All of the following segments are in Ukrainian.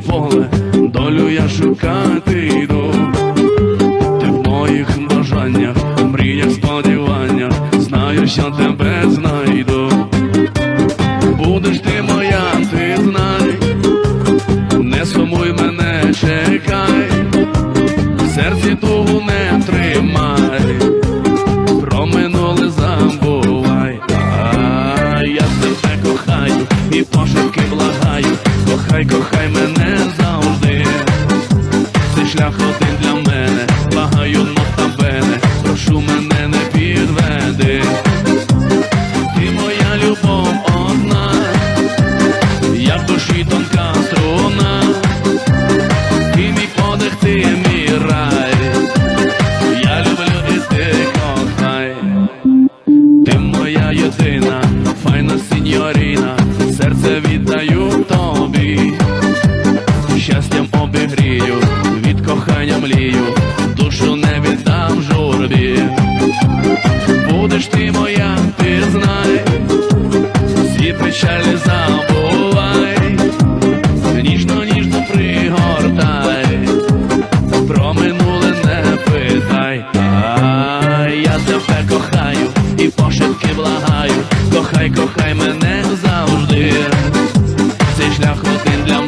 поле, долю я шукати йду. Ти в моїх бажаннях, мріях, сподіваннях, знаю, що тебе знайду. Будеш ти моя, ти знай, не сумуй мене, чекай, в серці тугу не тримай, про забувай, я тебе кохаю і пошепки благаю, кохай, кохай мене для мене, благаю нота бене, прошу мене не підведи. Ти моя любов одна, я душі тонка струна, ти мій подих, ти мій рай, я люблю і ти кохай. Ти моя єдина, файна сіньоріна, серце віддаю тобі, щастям обігрію, від кохання млію, душу не віддам журбі. Будеш ти моя, ти знай, всі печалі забувай, ніжно, ніжно пригортай, про минуле не питай, а я тебе кохаю і пошепки благаю, кохай, кохай мене завжди. Цей шлях один для мене,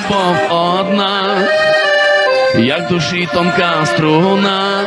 любов одна, як душі тонка струна.